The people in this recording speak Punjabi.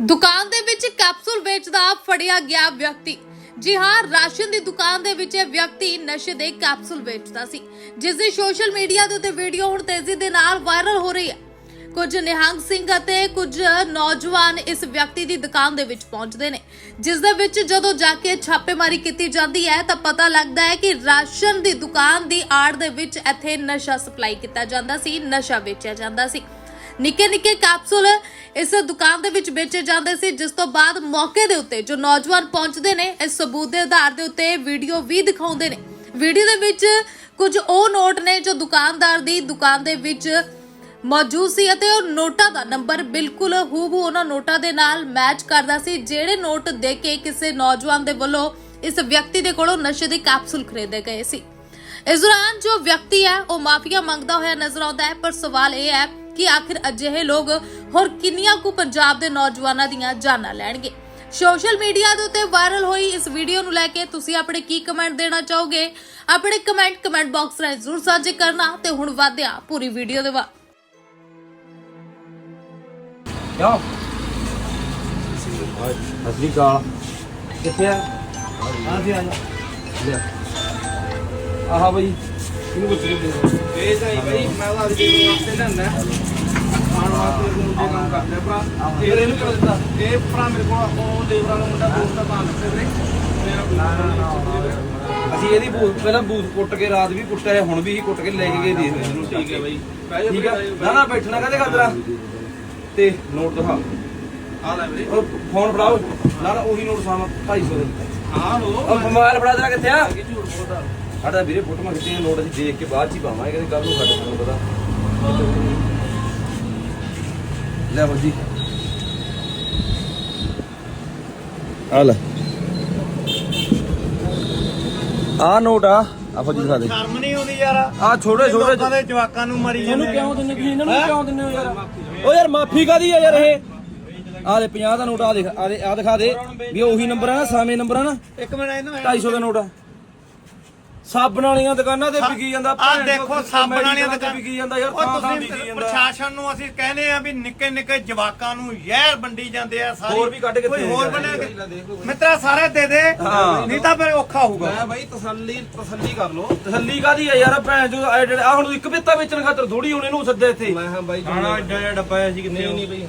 ਦੁਕਾਨ ਦੇ ਵਿੱਚ ਕੈਪਸੂਲ ਵੇਚਦਾ ਫੜਿਆ ਗਿਆ ਵਿਅਕਤੀ। ਜੀ ਹਾਂ, ਰਾਸ਼ਨ ਦੀ ਦੁਕਾਨ ਦੇ ਵਿੱਚ ਇਹ ਵਿਅਕਤੀ ਨਸ਼ੇ ਦੇ ਕੈਪਸੂਲ ਵੇਚਦਾ ਸੀ, ਜਿਸ ਦੀ ਸੋਸ਼ਲ ਮੀਡੀਆ ਦੇ ਉੱਤੇ ਵੀਡੀਓ ਹੁਣ ਤੇਜ਼ੀ ਦੇ ਨਾਲ ਵਾਇਰਲ ਹੋ ਰਹੀ ਹੈ। ਕੁਝ ਨਿਹੰਗ ਸਿੰਘ ਅਤੇ ਕੁਝ ਨੌਜਵਾਨ ਇਸ ਵਿਅਕਤੀ ਦੀ ਦੁਕਾਨ ਦੇ ਵਿੱਚ ਪਹੁੰਚਦੇ ਨੇ, ਜਿਸ ਦੇ ਵਿੱਚ ਜਦੋਂ ਜਾ ਕੇ ਛਾਪੇਮਾਰੀ ਕੀਤੀ ਜਾਂਦੀ ਹੈ, ਤਾਂ ਪਤਾ ਲੱਗਦਾ ਹੈ ਕਿ ਰਾਸ਼ਨ ਦੀ ਦੁਕਾਨ ਦੀ ਆੜ ਦੇ ਵਿੱਚ ਇੱਥੇ ਨਸ਼ਾ ਸਪਲਾਈ ਕੀਤਾ ਜਾਂਦਾ ਸੀ, ਨਸ਼ਾ ਵੇਚਿਆ ਜਾਂਦਾ ਸੀ। ਨਿੱਕੇ ਨਿੱਕੇ ਕੈਪਸੂਲ ਇਸ ਦੁਕਾਨ ਦੇ ਵਿੱਚ ਵੇਚੇ ਜਾਂਦੇ ਸੀ, ਜਿਸ ਤੋਂ ਬਾਅਦ ਮੌਕੇ ਦੇ ਉੱਤੇ ਜੋ ਨੌਜਵਾਨ ਪਹੁੰਚਦੇ ਨੇ, ਇਸ ਸਬੂਤ ਦੇ ਆਧਾਰ ਦੇ ਉੱਤੇ ਵੀਡੀਓ ਵੀ ਦਿਖਾਉਂਦੇ ਨੇ। ਵੀਡੀਓ ਦੇ ਵਿੱਚ ਕੁਝ ਉਹ ਨੋਟ ਨੇ ਜੋ ਦੁਕਾਨਦਾਰ ਦੀ ਦੁਕਾਨ ਦੇ ਵਿੱਚ ਮੌਜੂਦ ਸੀ ਅਤੇ ਉਹ ਨੋਟਾਂ ਦਾ ਨੰਬਰ ਬਿਲਕੁਲ ਹੂਬਹੂ ਉਹਨਾਂ ਨੋਟਾਂ ਦੇ ਨਾਲ ਮੈਚ ਕਰਦਾ ਸੀ, ਜਿਹੜੇ ਨੋਟ ਦੇ ਕੇ ਕਿਸੇ ਨੌਜਵਾਨ ਦੇ ਵੱਲੋਂ ਇਸ ਵਿਅਕਤੀ ਦੇ ਕੋਲੋਂ ਨਸ਼ੇ ਦੇ ਕੈਪਸੂਲ ਖਰੀਦੇ ਗਏ ਸੀ। ਇਸ ਦੌਰਾਨ ਜੋ ਵਿਅਕਤੀ ਹੈ, ਉਹ ਮਾਫੀਆ ਮੰਗਦਾ ਹੋਇਆ ਨਜ਼ਰ ਆਉਂਦਾ ਹੈ, ਪਰ ਸਵਾਲ ਇਹ ਹੈ ਕਿ ਆਖਿਰ ਅਜਿਹੇ ਲੋਕ ਹੋਰ ਕਿੰਨੀਆਂ ਕੁ ਪੰਜਾਬ ਦੇ ਨੌਜਵਾਨਾਂ ਦੀਆਂ ਜਾਨਾਂ ਲੈਣਗੇ। ਸੋਸ਼ਲ ਮੀਡੀਆ ਦੇ ਉੱਤੇ ਵਾਇਰਲ ਹੋਈ ਇਸ ਵੀਡੀਓ ਨੂੰ ਲੈ ਕੇ ਤੁਸੀਂ ਆਪਣੇ ਕੀ ਕਮੈਂਟ ਦੇਣਾ ਚਾਹੋਗੇ? ਆਪਣੇ ਕਮੈਂਟ ਕਮੈਂਟ ਬਾਕਸ ਰਾਹੀਂ ਜ਼ਰੂਰ ਸਾਂਝੇ ਕਰਨਾ ਤੇ ਹੁਣ ਵਧਿਆ ਪੂਰੀ ਵੀਡੀਓ ਦੇ ਵੱਲ। ਕਿਉਂ ਅਸਲੀ ਕਾਲ ਕਿੱਥੇ ਆ? ਆ ਜੀ ਆ ਜਾ ਆਹਾ ਬਈ। ਇਹਨੂੰ ਕੁਝ ਦੇ ਦੇ ਇਹ ਤਾਂ ਹੀ ਬਈ ਮੈਂ ਤਾਂ ਅੱਜ ਦੇ ਵਾਸਤੇ ਲੈਂਦਾ ਖਾਣ ਵਾਸਤੇ ਨੂੰ ਜੇ ਕੰਮ ਕਰਦੇ ਆ ਭਰਾ। ਫਿਰ ਇਹਨੂੰ ਕਿਉਂ ਦਿੱਤਾ? ਇਹ ਭਰਾ ਮੇਰੇ ਕੋਲ ਉਹ ਲੇਬਰਾਂ ਦਾ ਮੁੰਡਾ ਦੋਸਤ ਦਾ ਤਾਂ ਲੱਗੇ ਵੀਰੇ ਮੇਰਾ ਅਸੀਂ ਇਹਦੀ ਬੂਥ ਪਹਿਲਾਂ ਬੂਥ ਕੁੱਟ ਕੇ ਰਾਤ ਵੀ ਕੁੱਟਿਆ ਹੈ, ਹੁਣ ਵੀ ਹੀ ਕੁੱਟ ਕੇ ਲੈ ਕੇ ਗਏ ਦੇ ਇਹਨੂੰ ਠੀਕ ਹੈ ਬਈ। ਠੀਕ ਹੈ? ਨਾ ਨਾ ਬੈਠਣਾ ਕਹਦੇ ਖਾਤਰਾ ਤੇ ਨੋਟ ਦਿਖਾ। ਆ ਲੈ ਵੀਰੇ ਉਹ ਫੋਨ ਫੜਾਓ। ਨਾ ਨਾ ਉਹੀ ਨੋਟ ਸਾਮਾ 250 ਦੇ। ਹਾਂ ਲੋ ਮੋਬਾਈਲ ਫੜਾ ਤੇਰਾ ਕਿੱਥੇ ਆ? ਝੂਠ ਬੋਲਦਾ। ਸਾਡਾ ਵੀਰੇ ਫੋਟੋਆਂ ਖਿੱਚੀਆਂ ਨੋਟ ਅਸੀਂ ਦੇਖ ਕੇ ਬਾਅਦ ਚ ਹੀ ਪਾਵਾਂਗੇ ਕਦੇ ਕੱਲ ਨੂੰ ਸਾਡੇ ਤੁਹਾਨੂੰ ਪਤਾ। ਲੈ ਬੱਜੀ ਆ ਲੈ। ਆ ਨੋਟ ਆ। ਆ ਫੌਜੀ ਦਿਖਾ ਦੇ। ਸ਼ਰਮ ਨਹੀਂ ਆਉਂਦੀ ਯਾਰ। ਆ ਛੋਟੇ ਛੋਟੇ ਲੋਕਾਂ ਦੇ ਜਵਾਕਾਂ ਨੂੰ ਮਰੀ ਜਾਂਦੇ ਇਹਨੂੰ ਕਿਉਂ ਦਿੰਦੇ ਤੁਸੀਂ? ਇਹਨਾਂ ਨੂੰ ਕਿਉਂ ਦਿੰਦੇ ਹੋ ਯਾਰ? ਓ ਯਾਰ ਮਾਫੀ ਕਾਦੀ ਆ ਯਾਰ ਇਹ? ਆ ਦੇ 50 ਦਾ ਨੋਟ ਆ ਦੇਖ ਆ ਦੇ ਆ ਦਿਖਾ ਦੇ। ਵੀ ਉਹੀ ਨੰਬਰ ਆ ਨਾ ਸਾਵੇਂ ਨੰਬਰ ਆ ਨਾ? ਇੱਕ ਮਿੰਟ ਇਹਨੂੰ 250 ਦਾ ਨੋਟ ਆ। ਸਾਬਣ ਵਾਲੀਆਂ ਦੁਕਾਨਾਂ ਤੇ ਵਿਕੀ ਜਾਂਦਾ ਆ ਦੇਖੋ ਸਾਬਣ ਵਾਲੀਆਂ ਤੇ ਦੁਕਾਨ ਵਿਕੀ ਜਾਂਦਾ ਯਾਰ ਵਿਕੀ ਜਾਂਦਾ। ਪ੍ਰਸ਼ਾਸਨ ਨੂੰ ਅਸੀਂ ਕਹਿੰਦੇ ਆ ਵੀ ਨਿੱਕੇ ਨਿੱਕੇ ਜਵਾਕਾਂ ਨੂੰ ਜ਼ਹਿਰ ਵੰਡੀ ਜਾਂਦੇ ਆ ਸਾਰੇ। ਹੋਰ ਵੀ ਕੱਢ ਕੇ ਕੋਈ ਹੋਰ। ਬਣਾ ਮਿੱਤਰਾ ਸਾਰੇ ਦੇ ਦੇ ਹਾਂ। ਨਹੀਂ ਤਾਂ ਫਿਰ ਔਖਾ ਹੋਊਗਾ। ਮੈਂ ਬਾਈ ਤਸੱਲੀ ਤਸੱਲੀ ਕਰ ਲੋ ਤਸੱਲੀ ਕਾਦੀ ਆ ਯਾਰ ਭੈਣ ਜੋ ਆ ਹੁਣ ਇੱਕ ਬਿੱਤਾ ਵੇਚਣ ਖਾਤਰ ਥੋੜੀ ਹੁਣ ਇਹਨੂੰ ਸੱਦਿਆ ਇੱਥੇ। ਮੈਂ ਹਾਂ ਬਾਈ ਖਾਣਾ ਐਡਾ ਐਡਾ ਡੱਬਾ ਸੀ ਕਿੱਥੇ ਨਹੀਂ ਨਹੀਂ ਬਈ